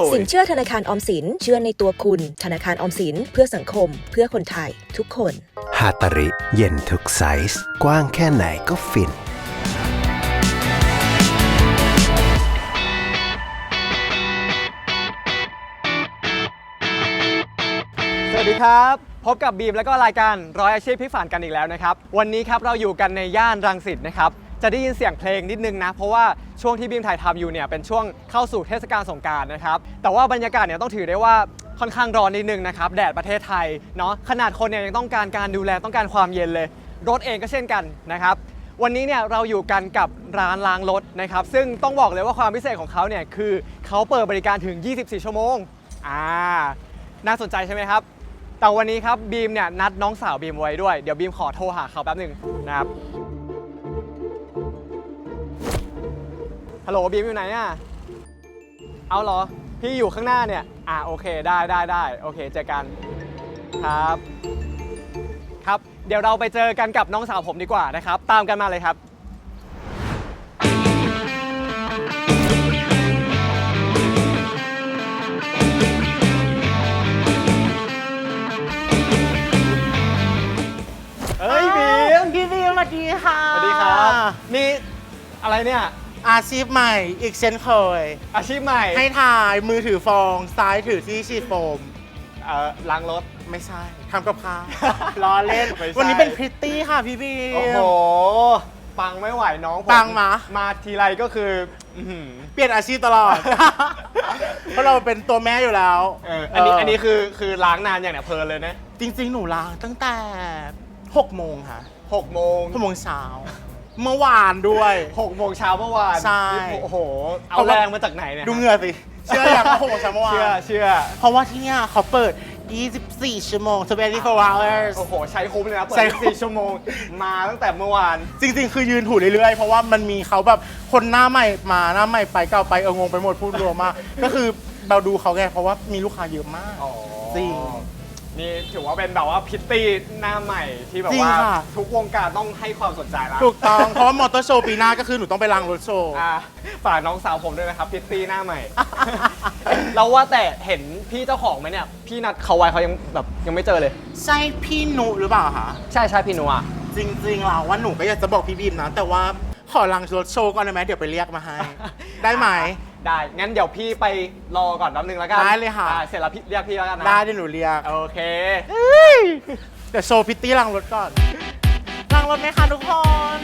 ดย สินเชื่อธนาคารออมสิน เชื่อในตัวคุณ ธนาคารออมสินเพื่อสังคม เพื่อคนไทย ทุกคนฮาตาริ เย็นทุกไซส์กว้างแค่ไหนก็ฟินสวัสดีครับ พบกับบีมแล้วก็รายการร้อยอาชีพพิฝันกันอีกแล้วนะครับ วันนี้ครับเราอยู่กันในย่านรังสิตนะครับ จะได้ยินเสียงเพลงนิดนึงนะ เพราะว่าช่วงที่บีมถ่ายทำอยู่เนี่ยเป็นช่วงเข้าสู่เทศกาลสงการนะครับ แต่ว่าบรรยากาศเนี่ยต้องถือได้ว่าค่อนข้างร้อนนิดนึงนะครับแดดประเทศไทยเนาะขนาดคนเนี่ยยังต้องการการดูแลต้องการความเย็นเลย รถเองก็เช่นกันนะครับวันนี้เนี่ยเราอยู่กันกับร้านล้างรถนะครับ ซึ่งต้องบอกเลยว่าความพิเศษของเขาเนี่ยคือเขาเปิดบริการถึง 24 ชั่วโมงอ่าน่าสนใจใช่ไหมครับ แต่วันนี้ครับบีมเนี่ยนัดน้องสาวบีมไว้ด้วย เดี๋ยวบีมขอโทรหาเขาแป๊บหนึ่งนะครับ ฮัลโหลบีมอยู่ไหนอะ เอาเหรอ พี่อยู่ข้างหน้าเนี่ย อ่าโอเคได้ได้ได้โอเคเจอกันครับ ครับ เดี๋ยวเราไปเจอกันกับน้องสาวผมดีกว่านะครับ ตามกันมาเลยครับเฮ้ยบีม พี่บีมสวัสดีค่ะ สวัสดีครับ นี่อะไรเนี่ย อาชีพใหม่อีกเช่นเคย อาชีพใหม่ให้ถ่ายมือถือฟอง ซ้ายถือที่ฉีดโฟม เอ่อล้างรถ ไม่ใช่ทำกับข้าวล้อเล่น ไม่ใช่ วันนี้เป็นพริตตี้ค่ะพี่บีม โอ้โห ปังไม่ไหวน้องผมปังมะ มาทีไรก็คืออื้อหือ เปลี่ยนอาชีพตลอด เพราะเราเป็นตัวแม่อยู่แล้วเอออันนี้เอันนี้คือคือล้างนานอย่างเนี่ยเพลินเลยนะจริง ๆ หนูล้างตั้งแต่6โมงค่ะหกโมง6โมงเช้า เมื่อวานด้วย หกโมงเช้าเมื่อวานใช่นี่โอ้โห เอาเพราะว่าแรงมาจากไหนเนี่ยดูเหงื่อสิ เชื่ออย่าง6โมงเช้าเมื่อวานเชื่อเชื่อ เพราะว่าที่เนี่ยเขาเปิด 24 ชั่วโมง24 hours โอ้โห ใช้คุ้มเลยนะ เปิดใช้คุ้ม สี่ชั่วโมง มาตั้งแต่เมื่อวาน จริงๆ คือยืนถูเรื่อยๆ เพราะว่ามันมีเขาแบบคนหน้าใหม่มาหน้าใหม่ไปเก่าไปเอองงไปหมดพูดรวมมาก ก็คือเราดูเขาไงเพราะว่ามีลูกค้าเยอะมาก จริง นี่ถือว่าเป็นแบบว่าพิตตี้หน้าใหม่ที่แบบจริงว่าค่ะ ทุกวงการต้องให้ความสนใจแล้วถูกต้อง เพราะว่ามอเตอร์โชว์ปีหน้าก็คือหนูต้องไปล้างรถโชว์ อ่าฝากน้องสาวผมด้วยนะครับพิตตี้หน้าใหม่ เราว่าแต่เห็นพี่เจ้าของไหมเนี่ย พี่นัดเขาไว้เขายังแบบยังไม่เจอเลย ใช่พี่หนูหรือเปล่าคะ ใช่ใช่พี่นัวจริงๆเราว่าหนูก็อยากจะบอกพี่บีมนะ แต่ว่าขอล้างรถโชว์ก่อนได้ไหมเดี๋ยวไปเรียกมาให้ ได้ไหม ได้ งั้นเดี๋ยวพี่ไปรอก่อนแป๊บนึงแล้วกันได้เลยค่ะเสร็จแล้วพี่เรียกพี่แล้วกันนะได้เดี๋ยวหนูเรียกโอเค เดี๋ยวโชว์พิตตี้ล้างรถก่อนล้างรถไหมคะทุกคน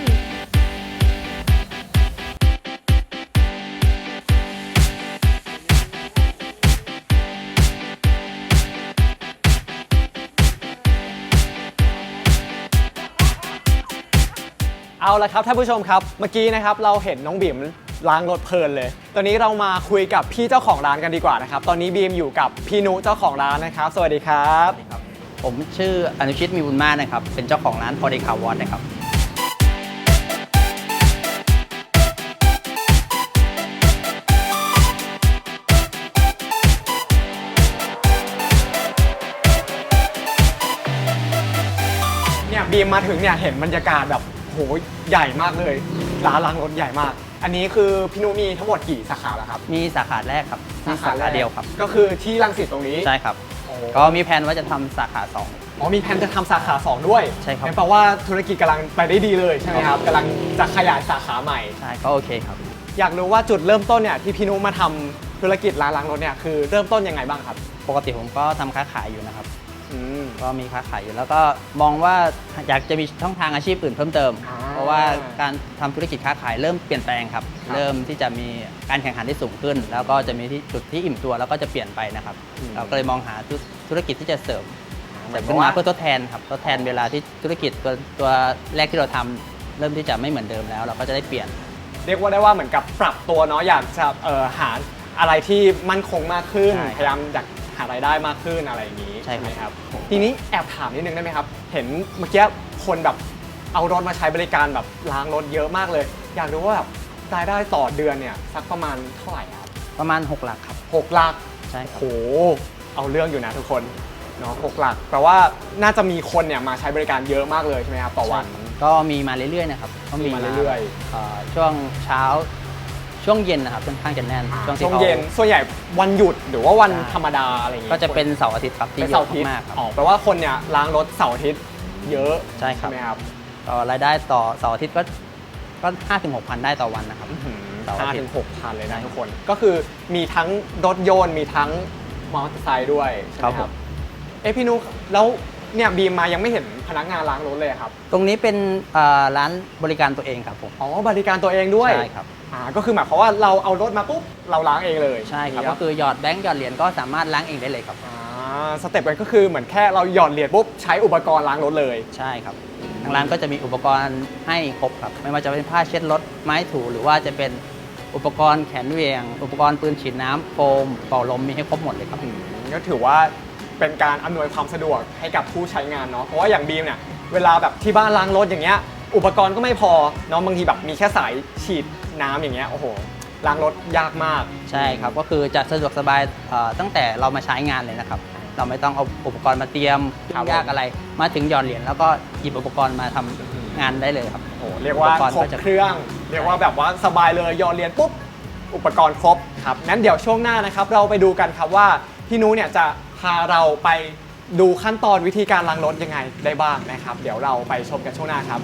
เอาละครับท่านผู้ชมครับ เมื่อกี้นะครับเราเห็นน้องบีม ล้างรถเพลินเลย ตอนนี้เรามาคุยกับพี่เจ้าของร้านกันดีกว่านะครับ ตอนนี้บีมอยู่กับพี่นุเจ้าของร้านนะครับ สวัสดีครับ ผมชื่ออนุชิตมีบุญมากนะครับ เป็นเจ้าของร้านพอดีคาวอตนะครับ เนี่ยบีมมาถึงเนี่ยเห็นบรรยากาศแบบโหใหญ่มากเลย ร้านล้างรถใหญ่มาก อันนี้คือพี่นุมีทั้งหมดกี่สาขาแล้วครับ มีสาขาแรกครับมีสาขาเดียวครับ ก็คือที่รังสิตตรงนี้ใช่ครับโอ้ก็มีแผนว่าจะทำสาขา 2 อ๋อมีแผนจะทำสาขา 2 ด้วยใช่ครับงั้นแปลว่าธุรกิจกำลังไปได้ดีเลยใช่ไหมครับกำลังจะขยายสาขาใหม่ใช่ก็โอเคครับ อยากรู้ว่าจุดเริ่มต้นเนี่ยที่พี่นุมาทำธุรกิจร้านล้างรถเนี่ยคือเริ่มต้นยังไงบ้างครับ ปกติผมก็ทำค้าขายอยู่นะครับอืมก็มีค้าขายอยู่แล้วก็มองว่าอยากจะมีช่องทางอาชีพอื่นเพิ่มเติมอ่าเพราะว่าการทำธุรกิจค้าขายเริ่มเปลี่ยนแปลงครับ ครับ เริ่มที่จะมีการแข่งขันที่สูงขึ้น แล้วก็จะมีที่จุดที่อิ่มตัวแล้วก็จะเปลี่ยนไปนะครับ เราก็เลยมองหาธุธุรกิจที่จะเสริมหเสริยมถึขึ้งนมาว่าเพื่อทดแทนครับทดแทนเวลาที่ธุรกิจตัวตัวแรกที่เราทำเริ่มที่จะไม่เหมือนเดิมแล้ว เราก็จะได้เปลี่ยน เรียกว่าได้ว่าเหมือนกับปรับตัวเนาะอยากจะเอ่อหาอะไรที่มั่นคงมากขึ้น ใช่ครับพยายามอยากหารายได้มากขึ้นอะไรอย่างนี้ใช่ครับ ไหมครับ ทีนี้แอบถามนิดนึงได้ไหมครับ เห็นเมื่อกี้คนแบบ เอารถมาใช้บริการแบบล้างรถเยอะมากเลย อยากรู้ว่าแบบรายได้ต่อเดือนเนี่ยสักประมาณเท่าไหร่ครับประมาณ 6 หลักครับ หกหลัก ใช่คโหรับเอาเรื่องอยู่นะทุกคนเนาะหกหลักแปลว่าน่าจะมีคนเนี่ยมาใช้บริการเยอะมากเลยใช่ไหมครับต่อวัน ก็มีมาเรื่อยๆนะครับก็มีมาเรื่อยๆช่วงเช้าช่วงเย็นนะครับค่อนข้างจะแน่นอ่าช่วงที่ช่วงขาเย็นส่วนใหญ่วันหยุดหรือว่าวันใช่ ธรรมดาอะไรอย่างงี้ก็จะเป็นเสาร์อาทิตย์ครับที่เป็นเยเสาร์อะอาทิตย์มากๆครับ อ๋อแปลว่าคนเนี่ยล้างรถเสาร์อาทิตย์เยอะใช่ครับ ไหมครับ ก็รายได้ต่อเสาร์อาทิตย์ก็ก็ห้าถึงหกพันได้ต่อวันนะครับ เสาร์อาห้าทิตย์ ถึงหกพันเลยนะใช่ทุกคน ก็คือมีทั้งรถยนต์มีทั้งมอเตอร์ไซค์ด้วยใช่ไหมครับคผรับมเอ้พี่นุกแล้วเนี่ยบีมมายังไม่เห็นพนักงานล้างรถเลยครับ ตรงนี้เป็นเอ่อร้านบริการตัวเองครับผมอ๋อบริการตัวเองด้วยใช่ครับอ่าก็คือหมายความว่าเราเอารถมาปุ๊บเราล้างเองเลยใช่ครับอย่างก็นี้คือหยอดแบงก์หยอดเหรียญก็สามารถล้างเองได้เลยครับ อ่าสเต็ปไปก็คือเหมือนแค่เราหย่อนเหรียญปุ๊บใช้อุปกรณ์ล้างรถเลย ใช่ครับ ทางร้านก็จะมีอุปกรณ์ให้ครบครับ ไม่ว่าจะเป็นผ้าเช็ดรถไม้ถูหรือว่าจะเป็นอุปกรณ์แขนเหวียง อุปกรณ์ปืนฉีดน้ำโฟมเป่าลมมีให้ครบหมดเลยครับ อืมก็ถือว่าเป็นการอำนวยความสะดวกให้กับผู้ใช้งานเนาะเพราะว่าอย่างบีมเนี่ยเวลาแบบที่บ้านล้างรถอย่างเงี้ยอุปกรณ์ก็ไม่พอเนาะบางทีแบบมีแค่สายฉีดน้ำอย่างเงี้ยโอ้โหล้างรถยากมาก ใช่ครับ ก็คือจะสะดวกสบายเอ่อตั้งแต่เรามาใช้งานเลยนะครับ เราไม่ต้องเอาอุปกรณ์มาเตรียมครับยากอะไร มาถึงหยอดเหรียญแล้วก็หยิบอุปกรณ์มาทำงานได้เลยครับ โอ้โหเรียกว่าอุปกรณ์ครบก็จะ เครื่อง เรียกว่าแบบว่าสบายเลยหยอดเหรียญปุ๊บอุปกรณ์ครบครับงั้นเดี๋ยวช่วงหน้านะครับ เราไปดูกันครับว่าพี่นุเนี่ยจะพาเราไปดูขั้นตอนวิธีการล้างรถยังไงได้บ้างนะครับ เดี๋ยวเราไปชมกันช่วงหน้าครับ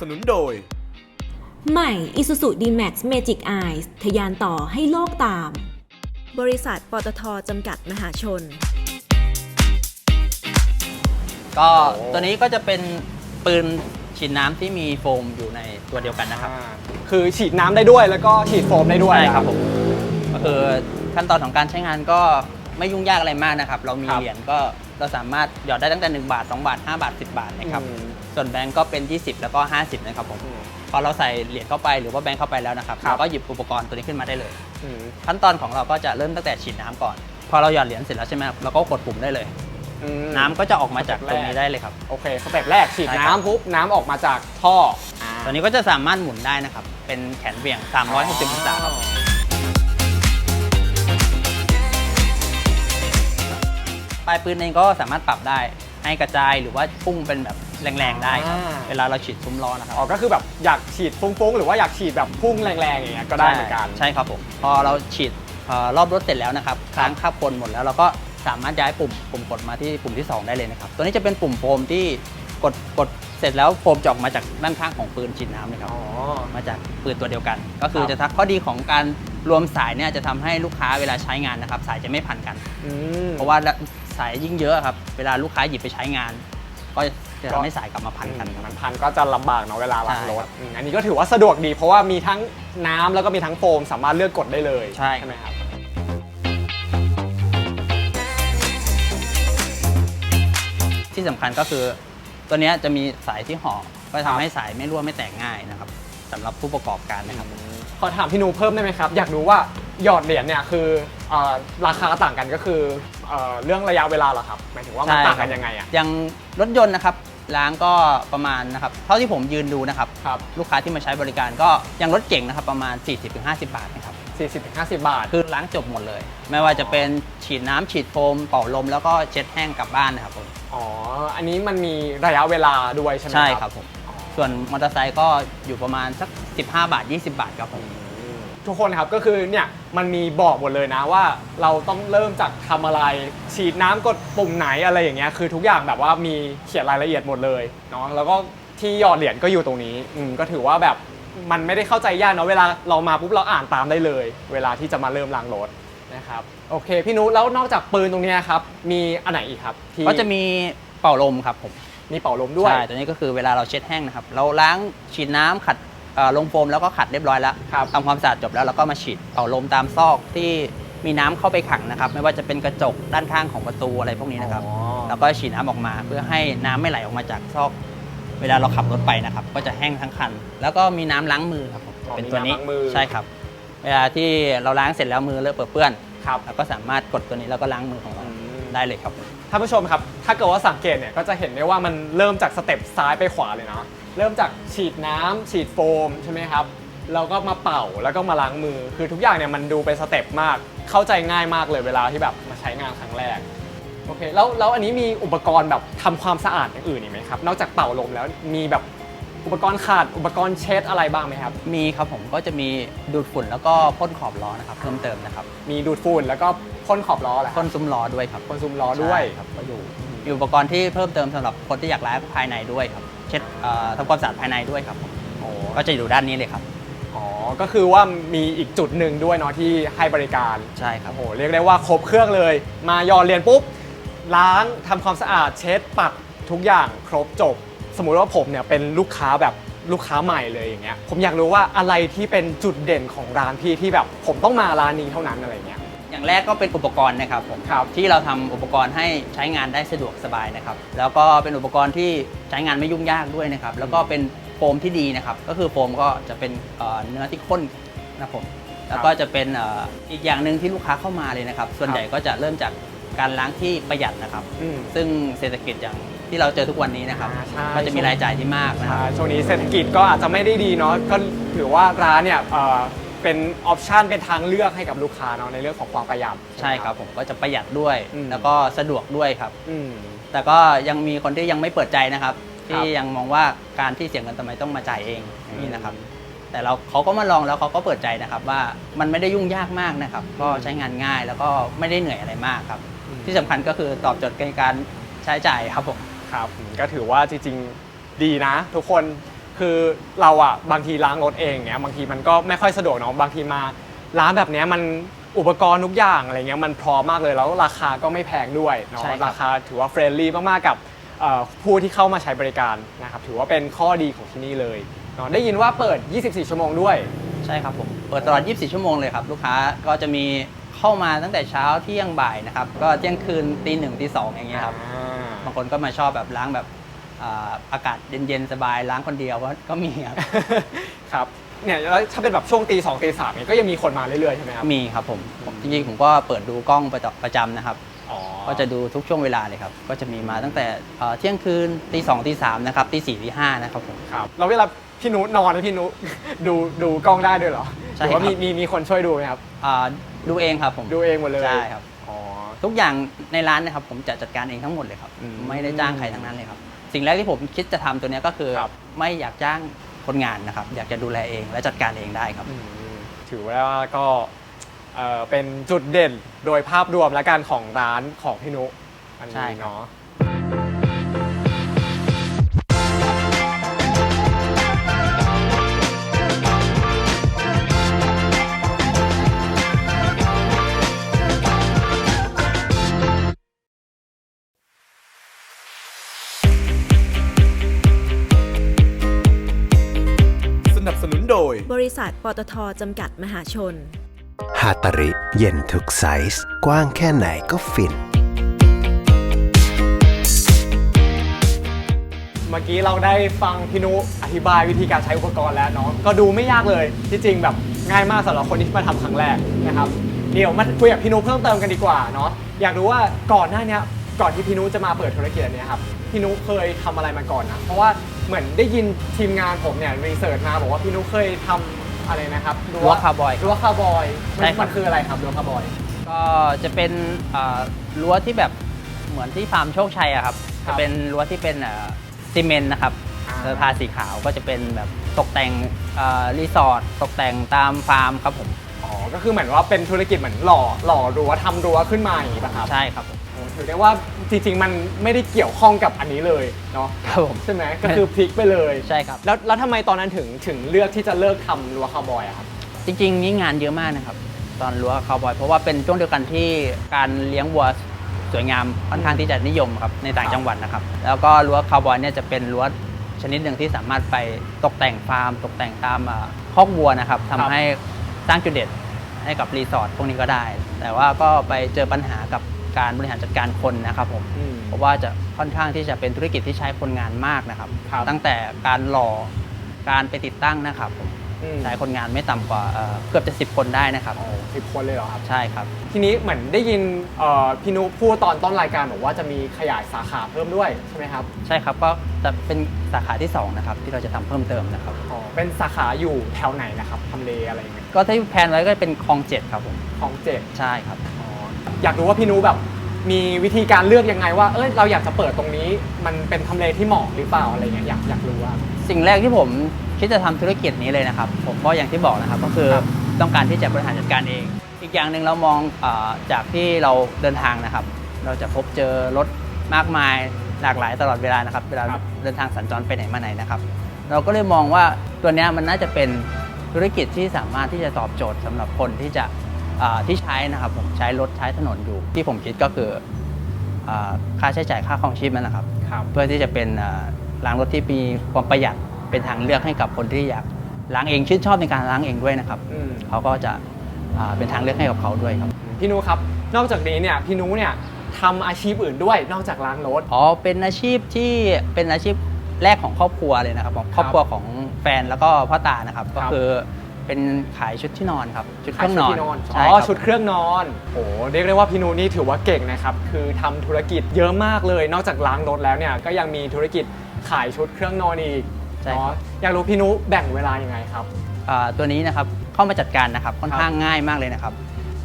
สนับสนุนโดย ใหม่ Isuzu D-Max Magic Eyes ทะยานต่อให้โลกตาม บริษัทปตทจำกัดมหาชน ก็ตัวนี้ก็จะเป็นปืนฉีดน้ำที่มีโฟมอยู่ในตัวเดียวกันนะครับ อ่าคือฉีดน้ำได้ด้วยแล้วก็ฉีดโฟมได้ด้วย ใช่ครับผม ก็คือขั้นตอนของการใช้งานก็ไม่ยุ่งยากอะไรมากนะครับ เรามีครับ เหรียญก็เราสามารถหยอดได้ตั้งแต่ 1 บาท 2 บาท 5 บาท 10 บาทนะครับ อืม ส่วนแบงก์ก็เป็น 20 แล้วก็ 50 นะครับผมอืมพอเราใส่เหรียญเข้าไปหรือว่าแบงก์เข้าไปแล้วนะครับครับเราก็หยิบอุปกรณ์ตัวนี้ขึ้นมาได้เลยอืมขั้นตอนของเราก็จะเริ่มตั้งแต่ฉีดน้ำก่อน พอเราหยอดเหรียญเสร็จแล้วใช่ไหมครับเราก็กดปุ่มได้เลยอืมน้ำก็จะออกมาจากสตเต็รปงแรกนี้ได้เลยครับโอเคสเต็ปแรกฉีดใช่ครับน้ำปุ๊บน้ำออกมาจากท่ออ่าตัวนี้ก็จะสามารถหมุนได้นะครับเป็นแขนเหวี่ยง 360องศาครับปลายปืนเองก็สามารถปรับได้ให้กระจายหรือว่าพุ่งเป็นแบบ แรงๆได้ครับ อ่า เวลาเราฉีดซุ้มล้อนะครับอ๋อก็คือแบบอยากฉีดฟุ้งๆ หรือว่าอยากฉีดแบบพุ่งแรงๆอย่างเงี้ยก็ได้เหมือนกัน ใช่ครับผมพอเราฉีดเอ่อรอบรถเสร็จแล้วนะครับค้างคาบคนหมดแล้วเราก็สามารถย้ายปุ่มปุ่มกดมาที่ปุ่มที่ 2 ได้เลยนะครับตัวนี้จะเป็นปุ่มโฟมที่กดกดเสร็จแล้วโฟมจะออกมาจากด้านข้างของปืนฉีดน้ำเลยครับ อ๋อ มาจากปืนตัวเดียวกัน ก็คือครับจะทักข้อดีของการรวมสายเนี่ยจะทำให้ลูกค้าเวลาใช้งานนะครับสายจะไม่พันกัน อืม เพราะว่าสายยิ่งเยอะครับ เวลาลูกค้าหยิบไปใช้งาน ก็ จะทำให้สายกลับมาพันกันครับ มันพันก็จะลำบากเนาะเวลาล้างรถใช่ครับอืมอันนี้ก็ถือว่าสะดวกดี เพราะว่ามีทั้งน้ำแล้วก็มีทั้งโฟมสามารถเลือกกดได้เลยใช่ ไหมครับ ที่สำคัญก็คือ ตัวเนี้ยจะมีสายที่ห่อก็ทำให้สายไม่รั่วไม่แตกง่ายนะครับสำหรับผู้ประกอบการนะครับ ขอถามพี่นูเพิ่มได้ไหมครับ อยากรู้ว่าหยอดเหรียญเนี่ยคือเอ่อราคาต่างกันก็คือ เอ่อเรื่องระยะเวลาเหรอครับหมายถึงว่ามันใช่ต่างครักับนยังไงอะ อย่างรถยนต์นะครับล้างก็ประมาณนะครับเท่าที่ผมยืนดูนะครับครับ ลูกค้าที่มาใช้บริการก็อย่างรถเก่งนะครับประมาณ 40-50 บาทนะครับ40-50 บาท คือล้างจบหมดเลย ไม่ว่าจะเป็นฉีดน้ำฉีดโฟมเป่าลม แล้วก็เช็ดแห้งกลับบ้านนะครับผมอ๋อ อันนี้มันมีระยะเวลาด้วยใช่ไหมใช่คครัรับบผมส่วนมอเตอร์ไซค์ก็อยู่ประมาณสัก 15 บาท 20 บาทครับผม ทุกคนครับก็คือเนี่ยมันมีบอกหมดเลยนะว่า เราต้องเริ่มจากทำอะไร ฉีดน้ำกดปุ่มไหนอะไรอย่างเงี้ยคือทุกอย่างแบบว่ามีเขียนรายละเอียดหมดเลยเนาะแล้วก็ที่หยอดเหรียญก็อยู่ตรงนี้อืมก็ถือว่าแบบมันไม่ได้เข้าใจยากเนาะเวลาเรามาปุ๊บเราอ่านตามได้เลย เวลาที่จะมาเริ่มล้างรถนะครับโอเค พี่นุแล้วนอกจากปืนตรงเนี้ยครับมีอันไหนอีกครับที่ก็จะมีเป่าลมครับผมมีเป่าลมด้วย ใช่ ตัวนี้ก็คือเวลาเราเช็ดแห้งนะครับ เราล้างฉีดน้ำขัดเอ่อ ลงโฟมแล้วก็ขัดเรียบร้อยแล้วครับทำความสะอาดจบแล้วเราก็มาฉีดเป่าลมตามซอกที่มีน้ำเข้าไปขังนะครับ ไม่ว่าจะเป็นกระจกด้านข้างของประตูอะไรพวกนี้นะครับอ๋อแล้วก็ฉีดน้ำออกมา เพื่อให้น้ำไม่ไหลออกมาจากซอก เวลาเราขับรถไปนะครับ ก็จะแห้งทั้งคัน แล้วก็มีน้ำล้างมือครับผมอ๋อเป็นตัวนี้มีน้ำล้างมือใช่ครับ เวลาที่เราล้างเสร็จแล้วมือเลอะเปื้อนครับเราก็สามารถกดตัวนี้แล้วก็ล้างมือของเราได้เลยครับท่านผู้ชมครับ ถ้าเกิดว่าสังเกตเนี่ยก็จะเห็นได้ว่ามันเริ่มจากสเต็ปซ้ายไปขวาเลยเนาะ เริ่มจากฉีดน้ำฉีดโฟมใช่ไหมครับแล้วก็มาเป่าแล้วก็มาล้างมือ คือทุกอย่างเนี่ยมันดูเป็นสเต็ปมาก เข้าใจง่ายมากเลยเวลาที่แบบมาใช้งานครั้งแรกโอเคแล้วแล้วอันนี้มีอุปกรณ์แบบทำความสะอาดอย่างอื่นอีกไหมครับนอกจากเป่าลมแล้วมีแบบอุปกรณ์ขาดอุปกรณ์เช็ดอะไรบ้างไหมครับ มีครับผมก็จะมีดูดฝุ่นแล้วก็พ่นขอบล้อนะครับเพิ่มเติมนะครับมีดูดฝุ่นแล้วก็พ่นขอบล้อแหละพ่นซุ้มล้อด้วยครับพ่นซุ้มล้อด้วย ใช่ครับก็อยู่มีอุปกรณ์ที่เพิ่มเติมสำหรับคนที่อยากล้างภายในด้วยครับ เช็ดเอ่อทำความสะอาดภายในด้วยครับผมโอ้ก็จะอยู่ด้านนี้เลยครับ อ๋อ ก็คือว่ามีอีกจุดหนึ่งด้วยเนาะที่ให้บริการ ใช่ครับ โอ้โห เรียกได้ว่าครบเครื่องเลย มาหยอดเหรียญปุ๊บ ล้างทำความสะอาดเช็ดปัดทุกอย่างครบจบ สมมุติว่าผมเนี่ยเป็นลูกค้าแบบลูกค้าใหม่เลยอย่างเงี้ย ผมอยากรู้ว่าอะไรที่เป็นจุดเด่นของร้านพี่ที่แบบผมต้องมาร้านนี้เท่านั้นอะไรเงี้ย อย่างแรกก็เป็นอุปกรณ์นะครับผมครับที่เราทำอุปกรณ์ให้ใช้งานได้สะดวกสบายนะครับ แล้วก็เป็นอุปกรณ์ที่ใช้งานไม่ยุ่งยากด้วยนะครับ แล้วก็เป็นโฟมที่ดีนะครับ ก็คือโฟมก็จะเป็นเอ่อเนื้อที่ข้นนะครับผมแล้วก็จะเป็นเอ่ออีกอย่างหนึ่งที่ลูกค้าเข้ามาเลยนะครับ ส่วนใหญ่ก็จะเริ่มจากการล้างที่ประหยัดนะครับอืมซึ่งเศรษฐกิจอย่างที่เราเจอทุกวันนี้นะครับอ่าใช่ก็จะมีรายจ่ายที่มากนะครับอ่าช่วงนี้เศรษฐกิจก็อาจจะไม่ได้ดีเนาะก็ถือว่าร้านเนี่ย เอ่อเป็นออปชันเป็นทางเลือกให้กับลูกค้าเนาะในเรื่องของความประหยัดใช่ครับผมก็จะประหยัดด้วยอืม แล้วก็สะดวกด้วยครับ อืม แต่ก็ยังมีคนที่ยังไม่เปิดใจนะครับ ครับที่ยังมองว่าการที่เสียเงินทำไมต้องมาจ่ายเองอย่างนี้นะครับ แต่เราเขาก็มาลองแล้วเขาก็เปิดใจนะครับ ว่ามันไม่ได้ยุ่งยากมากนะครับ ก็ใช้งานง่ายแล้วก็ไม่ได้เหนื่อยอะไรมากครับ ที่สำคัญก็คือตอบโจทย์ในการใช้จ่ายครับผม ครับอืมก็ถือว่าจริงๆ ดีนะ ทุกคน คือเราอะบางทีล้างรถเองเนี้ยบางทีมันก็ไม่ค่อยสะดวกเนาะบางทีมาร้านแบบเนี้ยมันอุปกรณ์ทุกอย่างอะไรเงี้ยมันพร้อมมากเลยแล้วราคาก็ไม่แพงด้วยเนาะใช่ครับ ราคาถือว่าเฟรนลี่มากๆกับเอ่อผู้ที่เข้ามาใช้บริการนะครับถือว่าเป็นข้อดีของที่นี่เลยเนาะได้ยินว่าเปิด 24 ชั่วโมงด้วย ใช่ครับผม เปิดตลอด 24 ชั่วโมงเลยครับ ลูกค้าก็จะมีเข้ามาตั้งแต่เช้าเที่ยงบ่ายนะครับ ก็เที่ยงคืนตีหนึ่งตีสองอย่างเงี้ยครับ บางคนก็มาชอบแบบล้างแบบ อ่าอากาศเย็นๆ สบายล้างคนเดียวก็ก็มีครับ ครับเนี่ยแล้วถ้าเป็นแบบช่วงตีสองตีสามเนี่ยก็ยังมีคนมาเรื่อยๆใช่ไหมครับมีครับผมผมจริงๆผมก็เปิดดูกล้องประจำประจำนะครับ อ๋อก็จะดูทุกช่วงเวลาเลยครับ ก็จะมีมาตั้งแต่เอ่อเที่ยงคืนตีสองตีสามนะครับตีสี่ตีห้านะครับผม ครับแล้วเวลาพี่นุนอนแล้วพี่นุ ดูดูกล้องได้ด้วยเหรอใช่หรือว่าครับมีมีมีคนช่วยดูไหมครับ อ่าดูเองครับผม ดูเองหมดเลยใช่ครับ อ๋อ ทุกอย่างในร้านนะครับผมจะจัดการเองทั้งหมดเลยครับ อืม ไม่ได้จ้างใครทั้งนั้นเลยครับ สิ่งแรกที่ผมคิดจะทำตัวเนี้ยก็คือครับ ไม่อยากจ้างคนงานนะครับ อยากจะดูแลเองและจัดการเองได้ครับ อืมถือว่าก็เอ่อเป็นจุดเด่นโดยภาพรวมและการของร้านของพี่นุอันใช่นี้ครับ เนาะ ดย บริษัทปตทจำกัดมหาชน ฮาตาริเย็นทุกไซส์กว้างแค่ไหนก็ฟิน เมื่อกี้เราได้ฟังพี่นุอธิบายวิธีการใช้อุปกรณ์แล้วเนาะก็ดูไม่ยากเลยที่จริงแบบง่ายมากสำหรับคนที่มาทำครั้งแรกนะครับ เดี๋ยวมาคุยกับพี่นุเพิ่มเติมกันดีกว่าเนาะอยากรู้ว่าก่อนหน้าเนี้ยก่อนที่พี่นุจะมาเปิดธุรกิจอันเนี้ยครับพี่นุเคยทำอะไรมาก่อนนะเพราะว่า เหมือนได้ยินทีมงานผมเนี่ยรีเสิร์ชมาบอกว่าพี่นุเคยทำอะไรนะครับรั้วคาร์บอยรั้วคาร์บอยมันใช่ครับ มันคืออะไรครับรั้วคาร์บอย ก็จะเป็นเอ่อรั้วที่แบบเหมือนที่ฟาร์มโชคชัยอะครับ ครับจะเป็นรั้วที่เป็นเอ่อซีเมนต์นะครับอ่าเสื้อผ้าสีขาวก็จะเป็นแบบตกแต่งเอ่อรีสอร์ทตกแต่งตามฟาร์มครับผม อ๋อ ก็คือเหมือนว่าเป็นธุรกิจเหมือนหล่อหล่อรั้วทำรั้วขึ้นมาอย่างนี้ป่ะครับ ใช่ครับผมโอ้ ถือได้ว่าจริงๆ มันไม่ได้เกี่ยวข้องกับอันนี้เลยเนาะครับผม ใช่ไหมก็คือพลิกไปเลยใช่ครับ แล้วแล้วทำไมตอนนั้นถึงถึงเลือกที่จะเลิกทำรั้วคาวบอยอะครับ จริงๆนี่งานเยอะมากนะครับ ตอนรั้วคาวบอย เพราะว่าเป็นช่วงเดียวกันที่การเลี้ยงวัวสวยงามค่อนข้างที่จะนิยมครับในต่างจังหวัดนะครับ แล้วก็รั้วคาวบอยเนี่ยจะเป็นรั้วชนิดหนึ่งที่สามารถไปตกแต่งฟาร์ม ตกแต่งตามอ่าคอกวัวนะครับครับทำให้สร้างจุดเด่นใให้กับรีสอร์ทพวกนี้ก็ได้ แต่ว่าก็ไปเจอปัญหากับ การบริหารจัดการคนนะครับผมอืม เพราะว่าจะค่อนข้างที่จะเป็นธุรกิจที่ใช้คนงานมากนะครับ ครับ ตั้งแต่การหล่อการไปติดตั้งนะครับผมอืมใช้คนงานไม่ต่ำกว่าเอ่อเกือบจะสิบคนได้นะครับสิบคนเลยเหรอครับ ใช่ครับ ทีนี้เหมือนได้ยินเอ่อพี่นุพูดตอนต้นรายการบอกว่าจะมีขยายสาขาเพิ่มด้วยใช่ไหมครับใช่ครับก็จะเป็นสาขาที่สองนะครับที่เราจะทำเพิ่มเติมนะครับ อ๋อเป็นสาขาอยู่แถวไหนนะครับทำเลอะไรยังไงก็ที่แพลนไว้ก็เป็นคลองเจ็ดครับผมของเจ็ดใช่ครับ อ๋ออยากรู้ว่าพี่นุแบบมีวิธีการเลือกยังไงว่า เอ้ยเราอยากจะเปิดตรงนี้ มันเป็นทำเลที่เหมาะหรือเปล่าอะไรเงี้ยอยากอยากรู้ว่า สิ่งแรกที่ผมคิดจะทำธุรกิจนี้เลยนะครับ ผมก็อย่างที่บอกนะครับก็คือครับ ต้องการที่จะบริหารจัดการเอง อีกอย่างหนึ่งเรามองอาจากที่เราเดินทางนะครับ เราจะพบเจอรถมากมายหลากหลายตลอดเวลานะครับเวลาเดินทางสัญจรไปไหนมาไหนนะครับ เราก็เลยมองว่าตัวเนี้ยมันน่าจะเป็นธุรกิจที่สามารถที่จะตอบโจทย์สำหรับคนที่จะอ่า ที่ใช้นะครับผมใช้รถใช้ถนนอยู่ที่ผมคิดก็คืออ่าค่าใช้จ่ายค่าครองชีพนั่นแหละครับครับเพื่อที่จะเป็นอ่าล้างรถที่มีความประหยัดเป็นทางเลือกให้กับคนที่อยากล้างเองชื่นชอบในการล้างเองด้วยนะครับอืมเขาก็จะอ่าเป็นทางเลือกให้กับเขาด้วยครับพี่นุครับ นอกจากนี้เนี่ยพี่นุเนี่ยทำอาชีพอื่นด้วยนอกจากล้างรถอ๋อเป็นอาชีพที่เป็นอาชีพแรกของครอบครัวเลยนะครับของครอบครัวของแฟนแล้วก็พ่อตานะครับ ก็คือ เป็นขายชุดที่นอนครับ ชุดเครื่องนอนขายชุดที่นอนใช่อ๋อ ครับ ชุดเครื่องนอน โอ้เรียกได้ว่าพี่นุนี่ถือว่าเก่งนะครับ คือทำธุรกิจเยอะมากเลย นอกจากล้างรถแล้วเนี่ย ก็ยังมีธุรกิจขายชุดเครื่องนอนอีกใช่ครับ เนาะอยากรู้พี่นุแบ่งเวลายังไงครับ อ่าตัวนี้นะครับเข้ามาจัดการนะครับค่อนข้างง่ายมากเลยนะครับ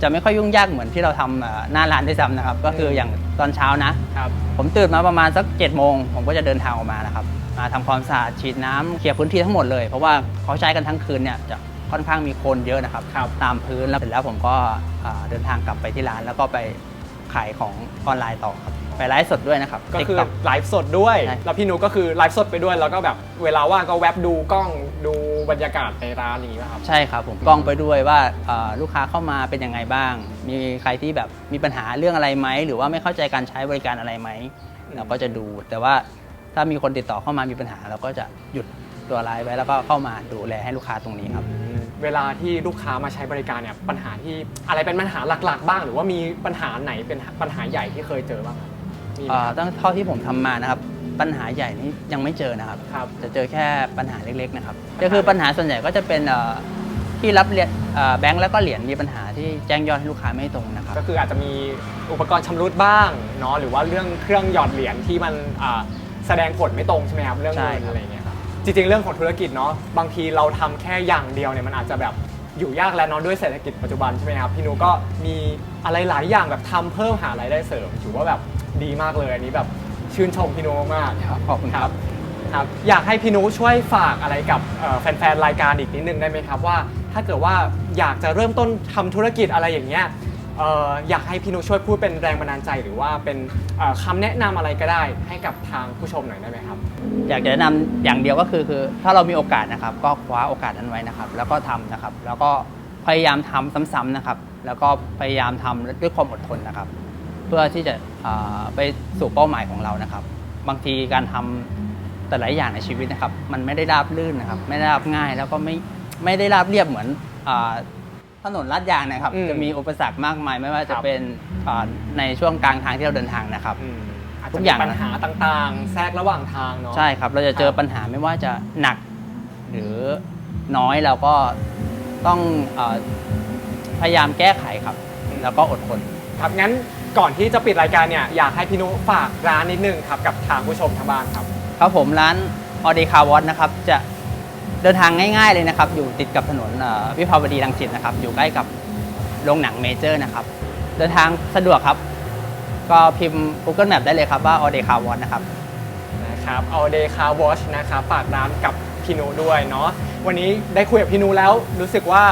จะไม่ค่อยยุ่งยากเหมือนที่เราทำอ่าหน้าร้านด้วยซ้ำนะครับ ก็คืออย่างตอนเช้านะ ครับ ผมตื่นมาประมาณสัก7จ็ดโมงผมก็จะเดินทางออกมานะครับมาทำความสะอาดฉีดน้ำเคลียร์พื้นที่ทั้งหมดเลย เพราะว่าเขาใช้กันทั้งคืนเนี่ยจะ ค่อนข้างมีคนเยอะนะครับครับตามพื้นแล้วเสร็จแล้วผมก็อ่าเดินทางกลับไปที่ร้าน แล้วก็ไปขายของออนไลน์ต่อครับไปไลฟ์สดด้วยนะครับ ก็คือ TikTok ไลฟ์สดด้วยใช่แล้วพี่นุก็คือไลฟ์สดไปด้วย แล้วก็แบบเวลาว่างก็แวบดูกล้องดูบรรยากาศในร้านอย่างนี้ป่ะครับ ใช่ครับผมกล้องไปด้วยว่าเอ่อลูกค้าเข้ามาเป็นยังไงบ้าง มีใครที่แบบมีปัญหาเรื่องอะไรไหม หรือว่าไม่เข้าใจการใช้บริการอะไรไหมอืมเราก็จะดู แต่ว่าถ้ามีคนติดต่อเข้ามามีปัญหา เราก็จะหยุดตัวไลฟ์ไว้แล้วก็เข้ามาดูแลให้ลูกค้าตรงนี้ครับ เวลาที่ลูกค้ามาใช้บริการเนี่ยปัญหาที่อะไรเป็นปัญหาหลักๆ บ้าง หรือว่ามีปัญหาไหนเป็นปัญหาใหญ่ที่เคยเจอบ้างครับมีไหม เอ่อตั้งเท่าที่ผมทำมานะครับ ปัญหาใหญ่นี้ยังไม่เจอนะครับ ครับจะเจอแค่ปัญหาเล็กๆนะครับก็คือปัญหาส่วนใหญ่ก็จะเป็นเอ่อที่รับเหรียญเอ่อแบงก์แล้วก็เหรียญมีปัญหาที่แจ้งยอดให้ลูกค้าไม่ตรงนะครับ ก็คืออาจจะมีอุปกรณ์ชำรุดบ้างเนาะหรือว่าเรื่องเครื่องหยอดเหรียญที่มันอ่าแสดงผลไม่ตรงใช่ไหมครับเรื่องใช่เงินครับ อะไรเงี้ยครับ จริงๆ เรื่องของธุรกิจเนาะบางทีเราทำแค่อย่างเดียวเนี่ยมันอาจจะแบบอยู่ยากแล้วเนาะด้วยเศรษฐกิจปัจจุบันใช่ไหมครับพี่นุก็มีอะไรหลายอย่างแบบทำเพิ่มหารายได้เสริมถือว่าแบบดีมากเลยอันนี้แบบชื่นชมพี่นุมากๆ ครับขอบคุณครับ ครับอยากให้พี่นุช่วยฝากอะไรกับเอ่อแฟนๆ รายการอีกนิดนึงได้ไหมครับว่า ถ้าเกิดว่าอยากจะเริ่มต้นทำธุรกิจอะไรอย่างเงี้ย เอ่ออยากให้พี่นุช่วยพูดเป็นแรงบันดาลใจ หรือว่าเป็นเอ่อคำแนะนำอะไรก็ได้ ให้กับทางผู้ชมหน่อยได้ไหมครับ อยากจะแนะนำอย่างเดียวก็คือคือถ้าเรามีโอกาสนะครับ ก็คว้าโอกาสนั้นไว้นะครับ แล้วก็ทำนะครับ แล้วก็พยายามทำซ้ำๆนะครับ แล้วก็พยายามทำด้วยความอดทนนะครับ เพื่อที่จะอ่าไปสู่เป้าหมายของเรานะครับ บางทีการทำแต่หลายอย่างในชีวิตนะครับ มันไม่ได้ราบรื่นนะครับ ไม่ได้ราบง่ายแล้วก็ไม่ไม่ได้ราบเรียบเหมือนอา ถนนลาดยางนะครับ อืมจะมีอุปสรรคมากมายไม่ว่าคจะรับ เป็นอ่าในช่วงกลางทางที่เราเดินทางนะครับ อืมอาจทุจะกอมีย่าง ปัญหาต่างๆ แทรกระหว่างทางเนาะ ใช่ครับ เราจะเจอปัญหาไม่ว่าจะหนักหรือน้อยเราก็ต้องเออพยายามแก้ไขครับแล้วก็อดทน ครับงั้นก่อนที่จะปิดรายการเนี่ยอยากให้พี่นุฝากร้านนิดนึงครับกับทางผู้ชมทางบ้านครับ ครับผมร้านออเดคาวอตนะครับจะ เดินทางง่ายๆเลยนะครับ อยู่ติดกับถนนวิภาวดีรังสิตนะครับ อยู่ใกล้กับโรงหนังเมเจอร์นะครับ เดินทางสะดวกครับ ก็พิมพ์ Google Map ได้เลยครับว่าออเดคาวอตนะครับนะครับ All Day Car Wash นะครับฝากร้านกับพี่นูด้วยเนาะวันนี้ได้คุยกับพี่นูแล้วรู้สึกว่า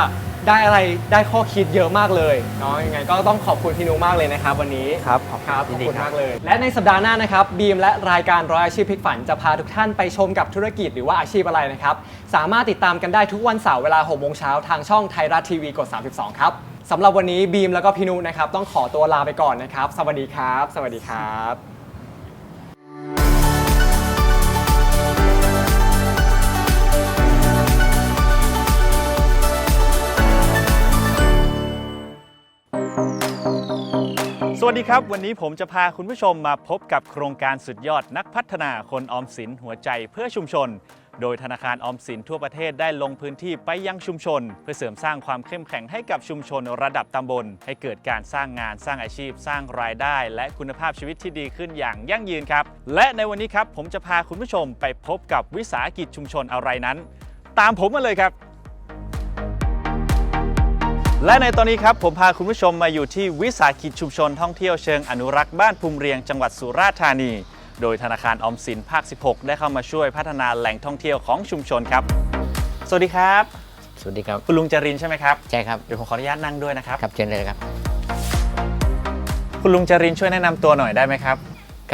ได้อะไรได้ข้อคิดเยอะมากเลยเนาะยังไงก็ต้องขอบคุณพี่นุมากเลยนะครับ วันนี้ครับขอบครับขยิอบนดีคุณครับมากเลย และในสัปดาห์หน้านะครับบีมและรายการร้อยอาชีพพลิกฝันจะพาทุกท่านไปชมกับธุรกิจหรือว่าอาชีพอะไรนะครับสามารถติดตามกันได้ทุกวันเสาร์เวลา6โมงเช้าทางช่องไทยรัฐทีวีกด 32 ครับสำหรับวันนี้บีมแล้วก็พี่นุนะครับต้องขอตัวลาไปก่อนนะครับ สวัสดีครับ สวัสดีครับ สวัสดีครับ วันนี้ผมจะพาคุณผู้ชมมาพบกับโครงการสุดยอดนักพัฒนาคนออมสินหัวใจเพื่อชุมชน โดยธนาคารออมสินทั่วประเทศได้ลงพื้นที่ไปยังชุมชน เพื่อเสริมสร้างความเข้มแข็งให้กับชุมชนระดับตำบล ให้เกิดการสร้างงานสร้างอาชีพ สร้างรายได้ และคุณภาพชีวิตที่ดีขึ้นอย่างยั่งยืนครับ และในวันนี้ครับผมจะพาคุณผู้ชมไปพบกับวิสาหกิจชุมชนอะไรนั้น ตามผมมาเลยครับ และในตอนนี้ครับผมพาคุณผู้ชมมาอยู่ที่วิสาหกิจชุมชนท่องเที่ยวเชิงอนุรักษ์บ้านภูมิเรียงจังหวัดสุราษฎร์ธานี โดยธนาคารออมสินภาค 16 ได้เข้ามาช่วยพัฒนาแหล่งท่องเที่ยวของชุมชนครับ สวัสดีครับ สวัสดีครับ คุณลุงจรินใช่ไหมครับ ใช่ครับ เดี๋ยวผมขออนุญาตนั่งด้วยนะครับ ครับเชิญเลยครับ คุณลุงจรินช่วยแนะนำตัวหน่อยได้ไหมครับ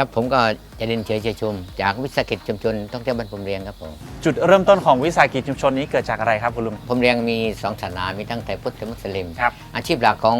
ครับผมก็จรินเฉยเฉยชุมจากวิสาหกิจชุมชนท่องเที่ยวบ้านผมเรียงครับผมจุดเริ่มต้นของวิสาหกิจชุมชนนี้เกิดจากอะไรครับคุณลุงผมเรียงมีสองศาสนามีตั้งแต่พุทธและมุสลิม ครับ อาชีพหลักของ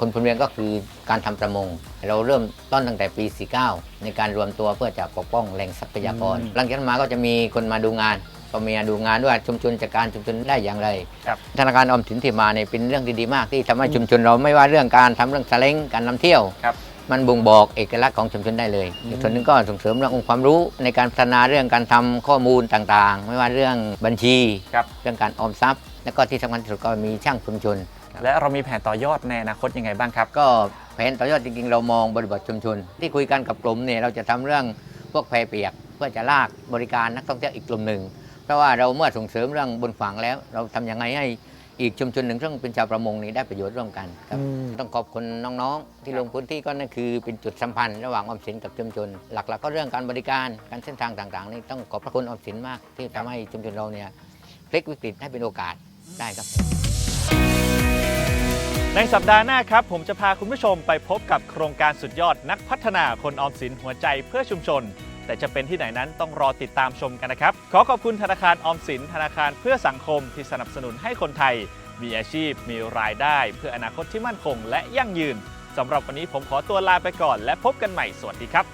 คนผมเรียงก็คือการทำประมง เราเริ่มต้นตั้งแต่ปี 49 ในการรวมตัวเพื่อจะปกป้องแหล่งทรัพยากรหลังจากนั้นมาก็จะมีคนมาดูงานก็มีมาดูงานว่าชุมชนจัดการชุมชนได้อย่างไร ครับ ธนาคารออมสินที่มาเนี่ยเป็นเรื่องที่ดีมากที่ทำให้ชุมชนเราไม่ว่าเรื่องการทำเรื่องสเล้งการนำเที่ยว ครับ มันบ่งบอกเอกลักษณ์ของชุมชนได้เลยอีกส่วนหนึงก็ส่งเสริมเรื่ององค์ความรู้ในการพัฒนาเรื่องการทำข้อมูลต่างๆ ไม่ว่าเรื่องบัญชี ครับ เรื่องการออมทรัพย์ แล้วก็ที่สำคัญที่สุดก็มีช่างชุมชน และเรามีแผนต่อยอดในอนาคตยังไงบ้างครับ ก็แผนต่อยอดจริงๆ เรามองบริบทชุมชน ที่คุยกันกับกลุ่มเนี่ยเราจะทำเรื่องพวกแพเปียก เพื่อจะลากบริการนักท่องเที่ยวอีกกลุ่มหนึ่ง เพราะว่าเราเมื่อส่งเสริมเรื่องบนฝั่งแล้ว เราทำยังไงให้ อีกชุมชนหนึ่งซึ่งเป็นชาวประมงนี้ได้ประโยชน์ร่วมกันครับ อืม ต้องขอบคุณน้องๆ ที่ลงพื้นที่ก็นั่นคือเป็นจุดสัมพันธ์ระหว่างออมสินกับชุมชน หลักๆ ก็เรื่องการบริการการเส้นทางต่างๆนี่ต้องขอบพระคุณออมสินมากที่ทำให้ชุมชนเราเนี่ยพลิกวิกฤตให้เป็นโอกาสได้ครับ ในสัปดาห์หน้าครับ ผมจะพาคุณผู้ชมไปพบกับโครงการสุดยอดนักพัฒนาคนออมสินหัวใจเพื่อชุมชน แต่จะเป็นที่ไหนนั้นต้องรอติดตามชมกันนะครับ ขอขอบคุณธนาคารออมสินธนาคารเพื่อสังคมที่สนับสนุนให้คนไทย มีอาชีพมีรายได้ เพื่ออนาคตที่มั่นคง และยั่งยืนสำหรับวันนี้ผมขอตัวลาไปก่อน และพบกันใหม่สวัสดีครับ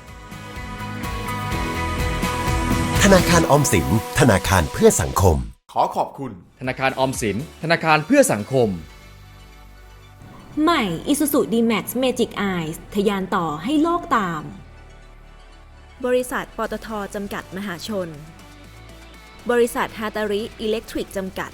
ธนาคารออมสิน ธนาคารเพื่อสังคม ขอขอบคุณ ธนาคารออมสิน ธนาคารเพื่อสังคม ใหม่ Isuzu D-Max Magic Eyes ทะยานต่อให้โลกตาม บริษัท ปตทจำกัดมหาชน บริษัทฮาตาริอิเล็กทริกจำกัด